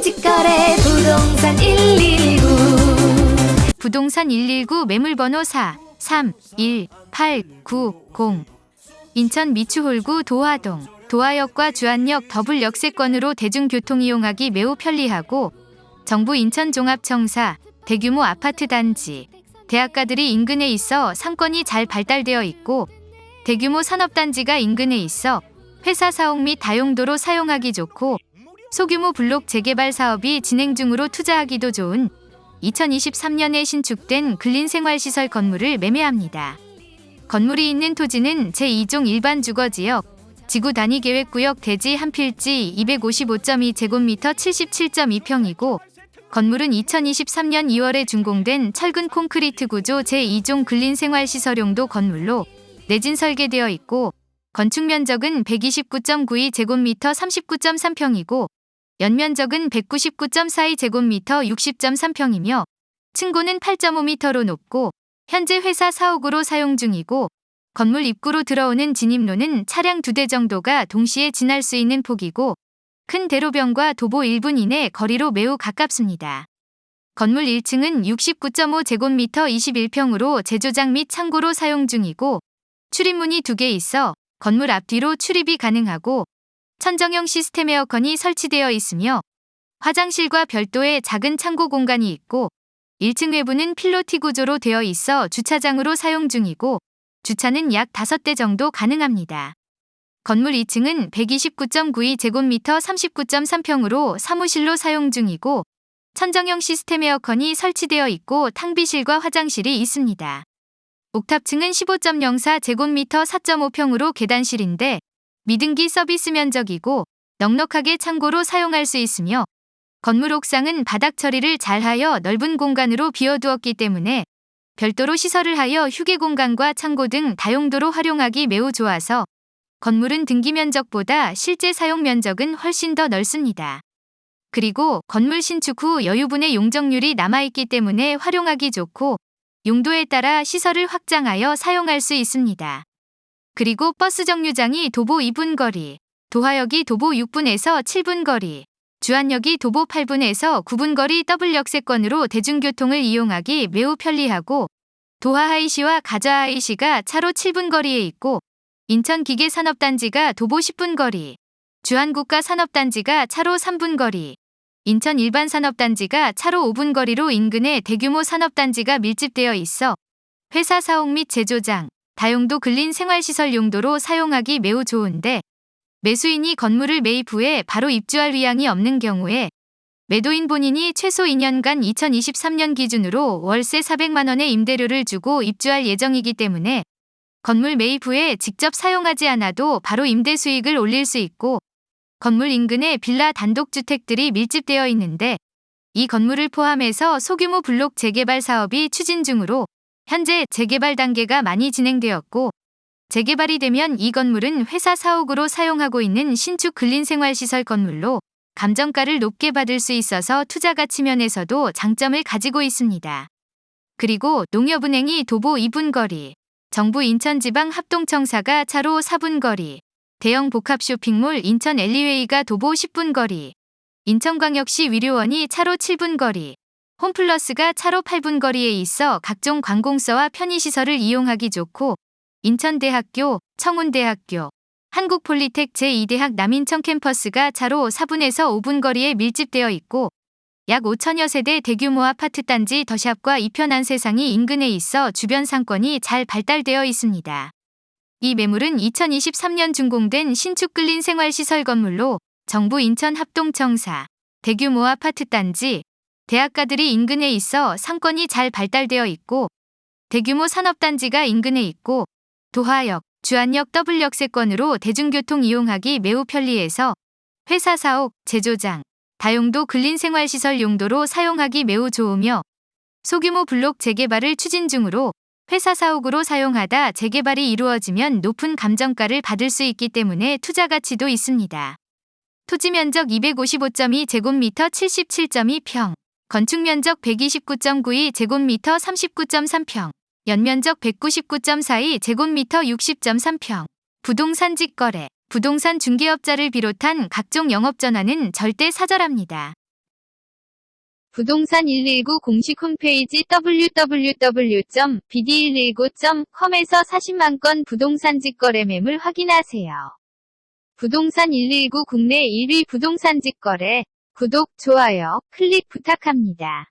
직거래 부동산 119 부동산 119 매물번호 4 3 1 8 9 0 인천 미추홀구 도화동 도화역과 주안역 더블 역세권으로 대중교통 이용하기 매우 편리하고 정부 인천 종합청사 대규모 아파트 단지 대학가들이 인근에 있어 상권이 잘 발달되어 있고 대규모 산업단지가 인근에 있어 회사 사옥 및 다용도로 사용하기 좋고 소규모 블록 재개발 사업이 진행 중으로 투자하기도 좋은 2023년에 신축된 근린생활시설 건물을 매매합니다. 건물이 있는 토지는 제2종 일반 주거지역, 지구 단위 계획구역 대지 한 필지 255.2 제곱미터 77.2평이고 건물은 2023년 2월에 준공된 철근 콘크리트 구조 제2종 근린생활시설용도 건물로 내진 설계되어 있고 건축 면적은 129.92 제곱미터 39.3평이고 연면적은 199.42제곱미터 60.3평이며 층고는 8.5m로 높고 현재 회사 사옥으로 사용 중이고 건물 입구로 들어오는 진입로는 차량 두 대 정도가 동시에 지날 수 있는 폭이고 큰 대로변과 도보 1분 이내 거리로 매우 가깝습니다. 건물 1층은 69.5제곱미터 21평으로 제조장 및 창고로 사용 중이고 출입문이 두 개 있어 건물 앞뒤로 출입이 가능하고 천정형 시스템 에어컨이 설치되어 있으며 화장실과 별도의 작은 창고 공간이 있고 1층 외부는 필로티 구조로 되어 있어 주차장으로 사용 중이고 주차는 약 5대 정도 가능합니다. 건물 2층은 129.92제곱미터 39.3평으로 사무실로 사용 중이고 천정형 시스템 에어컨이 설치되어 있고 탕비실과 화장실이 있습니다. 옥탑층은 15.04제곱미터 4.5평으로 계단실인데 미등기 서비스 면적이고 넉넉하게 창고로 사용할 수 있으며 건물 옥상은 바닥 처리를 잘하여 넓은 공간으로 비워두었기 때문에 별도로 시설을 하여 휴게 공간과 창고 등 다용도로 활용하기 매우 좋아서 건물은 등기 면적보다 실제 사용 면적은 훨씬 더 넓습니다. 그리고 건물 신축 후 여유분의 용적률이 남아있기 때문에 활용하기 좋고 용도에 따라 시설을 확장하여 사용할 수 있습니다. 그리고 버스 정류장이 도보 2분 거리, 도하역이 도보 6분에서 7분 거리, 주안역이 도보 8분에서 9분 거리 더블 역세권으로 대중교통을 이용하기 매우 편리하고 도하하이시와 가자하이시가 차로 7분 거리에 있고 인천기계산업단지가 도보 10분 거리, 주안국가산업단지가 차로 3분 거리, 인천 일반산업단지가 차로 5분 거리로 인근에 대규모 산업단지가 밀집되어 있어 회사 사옥 및 제조장, 다용도 근린 생활시설 용도로 사용하기 매우 좋은데 매수인이 건물을 매입 후에 바로 입주할 의향이 없는 경우에 매도인 본인이 최소 2년간 2023년 기준으로 월세 400만 원의 임대료를 주고 입주할 예정이기 때문에 건물 매입 후에 직접 사용하지 않아도 바로 임대 수익을 올릴 수 있고 건물 인근에 빌라 단독주택들이 밀집되어 있는데 이 건물을 포함해서 소규모 블록 재개발 사업이 추진 중으로 현재 재개발 단계가 많이 진행되었고 재개발이 되면 이 건물은 회사 사옥으로 사용하고 있는 신축 근린생활시설 건물로 감정가를 높게 받을 수 있어서 투자 가치 면에서도 장점을 가지고 있습니다. 그리고 농협은행이 도보 2분 거리, 정부 인천지방 합동청사가 차로 4분 거리, 대형 복합 쇼핑몰 인천 엘리웨이가 도보 10분 거리, 인천광역시 위료원이 차로 7분 거리, 홈플러스가 차로 8분 거리에 있어 각종 관공서와 편의시설을 이용하기 좋고 인천대학교, 청운대학교, 한국폴리텍 제2대학 남인천 캠퍼스가 차로 4분에서 5분 거리에 밀집되어 있고 약 5천여 세대 대규모 아파트 단지 더샵과 이편한 세상이 인근에 있어 주변 상권이 잘 발달되어 있습니다. 이 매물은 2023년 준공된 신축 끌린 생활시설 건물로 정부 인천 합동청사, 대규모 아파트 단지, 대학가들이 인근에 있어 상권이 잘 발달되어 있고 대규모 산업단지가 인근에 있고 도하역, 주안역 더블 역세권으로 대중교통 이용하기 매우 편리해서 회사 사옥, 제조장, 다용도 근린생활시설 용도로 사용하기 매우 좋으며 소규모 블록 재개발을 추진 중으로 회사 사옥으로 사용하다 재개발이 이루어지면 높은 감정가를 받을 수 있기 때문에 투자 가치도 있습니다. 토지 면적 255.2제곱미터 77.2평, 건축 면적 129.92 제곱미터 39.3평, 연면적 199.42 제곱미터 60.3평, 부동산 직거래, 부동산 중개업자를 비롯한 각종 영업전화는 절대 사절합니다. 부동산 119 공식 홈페이지 www.bd119.com에서 40만 건 부동산 직거래 매물 확인하세요. 부동산 119 국내 1위 부동산 직거래 구독, 좋아요, 클릭 부탁합니다.